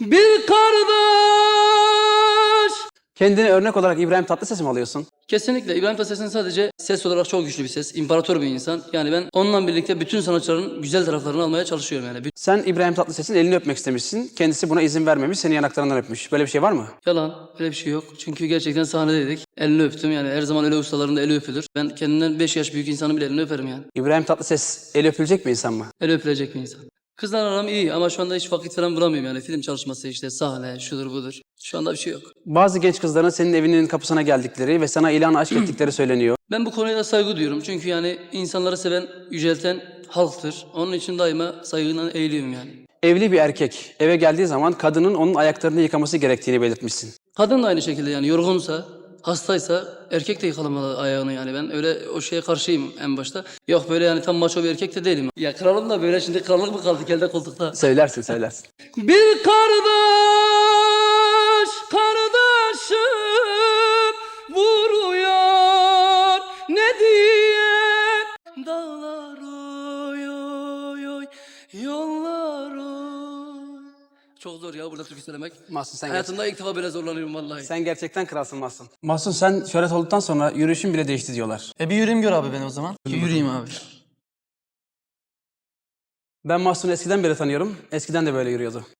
bir kardeş. Kendini örnek olarak İbrahim Tatlıses'i mi alıyorsun? Kesinlikle İbrahim Tatlıses'in sadece ses olarak çok güçlü bir ses. İmparator bir insan. Yani ben onunla birlikte bütün sanatçıların güzel taraflarını almaya çalışıyorum yani. Sen İbrahim Tatlıses'in elini öpmek istemişsin. Kendisi buna izin vermemiş, seni yanaklarından öpmüş. Böyle bir şey var mı? Yalan. Öyle bir şey yok. Çünkü gerçekten sahnedeydik. Elini öptüm yani. Her zaman öyle ustaların da eli öpülür. Ben kendimden 5 yaş büyük insanın bile elini öperim yani. İbrahim Tatlıses eli öpülecek bir insan mı? El öpülecek bir insan. Kızlar aram iyi ama şu anda hiç vakit falan bulamıyorum yani. Film çalışması işte sahne, şudur budur. Şu anda bir şey yok. Bazı genç kızların senin evinin kapısına geldikleri ve sana ilan aşk ettikleri söyleniyor. Ben bu konuya da saygı duyuyorum. Çünkü yani insanları seven, yücelten halktır. Onun için daima saygıyla eğiliyorum yani. Evli bir erkek eve geldiği zaman kadının onun ayaklarını yıkaması gerektiğini belirtmişsin. Kadın da aynı şekilde yani yorgunsa, hastaysa erkek de yıkalamalı ayağını yani. Ben öyle o şeye karşıyım en başta. Yok böyle yani tam maço bir erkek de değilim. Ya kralım da böyle şimdi krallık mı kaldı elde koltukta? Söylersin söylersin. Bir kardeş, kardeşim vuruyor ne diye dağlar oy oy oy. Çok zor ya burada türkü söylemek. Mahsun sen, gerçekten, Hayatımda ilk defa böyle zorlanıyorum vallahi. sen gerçekten kralsın Mahsun. Mahsun sen şöhret olduktan sonra yürüyüşün bile değişti diyorlar. E bir yürüyeyim gör abi beni o zaman. Yürüyeyim abi. Ben Mahsun'u eskiden beri tanıyorum. Eskiden de böyle yürüyordu.